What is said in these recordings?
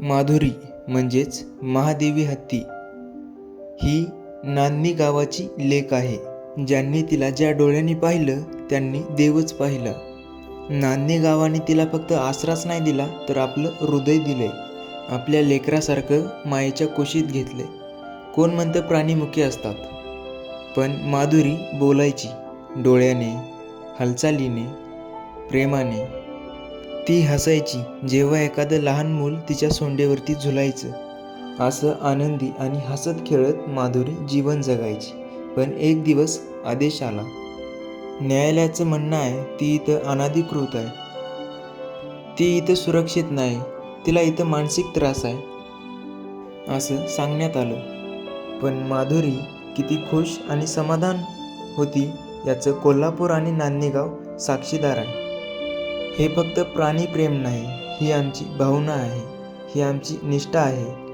माधुरी म्हणजेच महादेवी हत्ती. ही नान्नी गावाची लेक आहे. ज्यांनी तिला ज्या डोळ्यांनी पाहिलं त्यांनी देवच पाहिला. नान्नी गावाने तिला फक्त आसराच नाही दिला तर आपलं हृदय दिले. आपल्या लेकरासारखं मायेच्या कुशीत घेतले. कोण म्हणतं प्राणीमुखी असतात? पण माधुरी बोलायची. डोळ्याने हालचालीने प्रेमाने. ती हसायची जेव्हा एखादं लहान मूल तिच्या सोंडेवरती झुलायचं. असं आनंदी आणि हसत खेळत माधुरी जीवन जगायची. पण एक दिवस आदेश आला. न्यायालयाचं म्हणणं आहे ती इथं अनाधिकृत आहे. ती इथं सुरक्षित नाही. तिला इथं मानसिक त्रास आहे. असं सांगण्यात आलं. पण माधुरी किती खुश आणि समाधान होती याचं कोल्हापूर आणि नांदेगाव साक्षीदार आहे. हे फक्त प्राणीप्रेम नाही ही आमची भावना आहे ही आमची निष्ठा आहे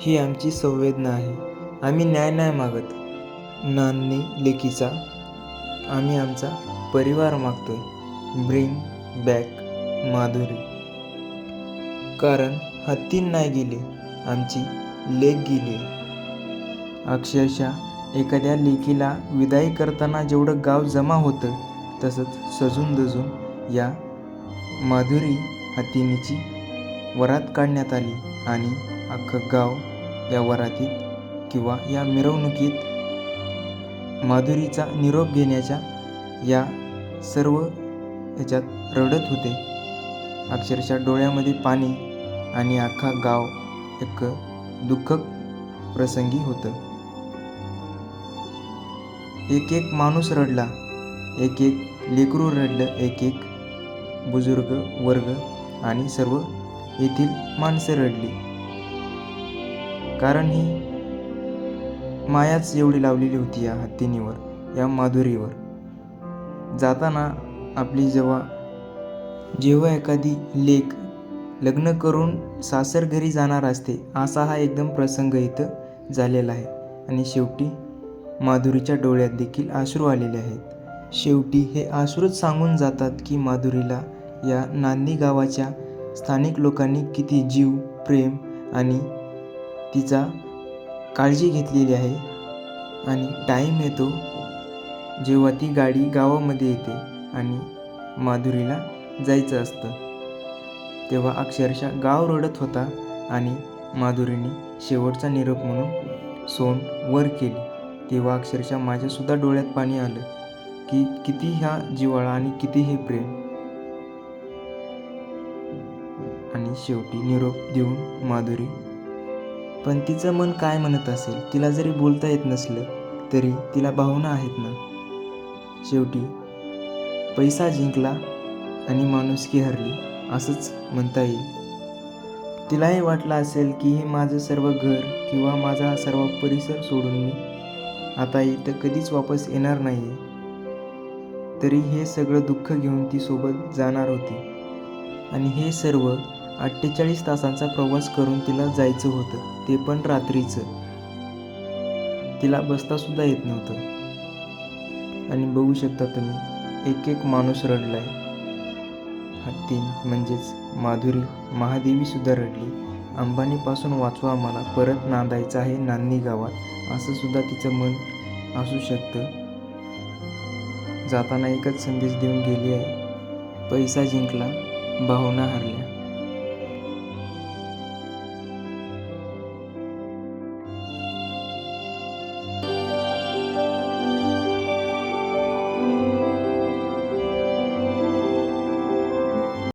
ही आमची संवेदना आहे. आम्ही न्याय नाही मागत. नान्नी लेकीचा आम्ही आमचा परिवार मागतोय. Bring back Madhuri. कारण हत्तीन नाही गेले आमची लेख गेली. अक्षरशः एखाद्या लेकीला विदाई करताना जेवढं गाव जमा होतं तसंच सजून दजून या माधुरी हत्तीनीची वरात काढण्यात आली आणि अख्खं गाव या वरातीत किंवा या मिरवणुकीत माधुरीचा निरोप घेण्याच्या या सर्व ह्याच्यात रडत होते. अक्षरशः डोळ्यामध्ये पाणी आणि अख्खा गाव एक दुःखक प्रसंगी होतं. एक एक माणूस रडला एक एक लेकरू रडलं एक एक बुजुर्ग वर्ग आणि सर्व येथील माणसं रडली. कारण ही मायाच एवढी लावलेली होती या हत्तीनीवर या माधुरीवर. जाताना आपली जेव्हा जेव्हा एखादी लेक लग्न करून सासर घरी जाणार असते असा हा एकदम प्रसंग इथं झालेला आहे. आणि शेवटी माधुरीच्या डोळ्यात देखील आश्रू आलेले आहेत. शेवटी हे आश्रूच सांगून जातात की माधुरीला या नांदी गावाच्या स्थानिक लोकांनी किती जीव प्रेम आणि तिचा काळजी घेतलेली आहे आणि टाईम येतो जेव्हा ती गाडी गावामध्ये येते आणि माधुरीला जायचं असतं. तेव्हा अक्षरशः गाव रडत होता आणि माधुरीने शेवटचा निरोप म्हणून सोंड वर केली. तेव्हा अक्षरशः माझ्यासुद्धा डोळ्यात पाणी आलं की किती ह्या जिव्हाळा आणि किती हे प्रेम. आणि शेवटी निरोप देऊन माधुरी पण तिचं मन काय म्हणत असेल? तिला जरी बोलता येत नसलं तरी तिला भावना आहेत ना? शेवटी पैसा जिंकला आणि माणुसकी हरली असंच म्हणता येईल. तिलाही वाटलं असेल की हे माझं सर्व घर किंवा माझा सर्व परिसर सोडून मी आता इथं कधीच वापस येणार नाही आहे तरी हे सगळं दुःख घेऊन ती सोबत जाणार होती. आणि हे सर्व अठ्ठेचाळीस तासांचा प्रवास करून तिला जायचं होतं. ते पण रात्रीचं. तिला बसतासुद्धा येत नव्हतं. आणि बघू शकता तुम्ही एक एक माणूस रडलाय. हत्ती म्हणजेच माधुरी महादेवीसुद्धा रडली. अंबानीपासून वाचवा आम्हाला परत नांदायचं आहे नांदी गावात. असं सुद्धा तिचं मन असू शकतं. जाताना एकच संदेश देऊन गेली आहे. पैसा जिंकला भावना हरल्या.